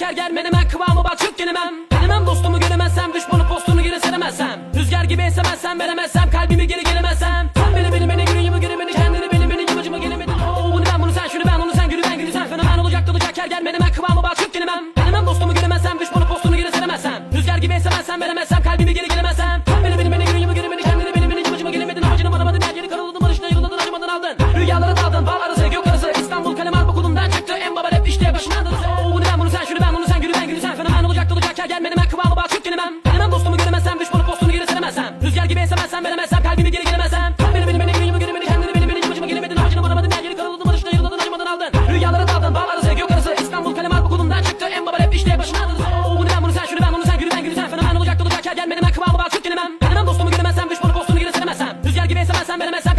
yer menemen kıvamı bak çok gelemem Denemem dostumu göremezsem düşmanı postunu geri seremezsem Rüzgar gibi esemezsem veremezsem kalbimi geri gelemezsem Rüzgar gibi esemezsem veremezsem kalbimi geri gelemezsem. Sen beni beni beni günümü günü beni kendini beni beni kıvıcıma gelemedin Harcını bulamadın her yeri kırıldın barışına yırıldın acımadan aldın. Rüyalara daldın bağlar yok arası İstanbul kalem harp okulundan çıktı En baba rap işte başına aldın. Oo bunu ben bunu sen şunu ben bunu sen günü ben günü sen Fenomen olacak dolacak her gelmedim ben kıvamı bal çok gelemem Denemem dostumu göremezsem güç bana postunu seremezsem Rüzgar gibi esemezsem veremezsem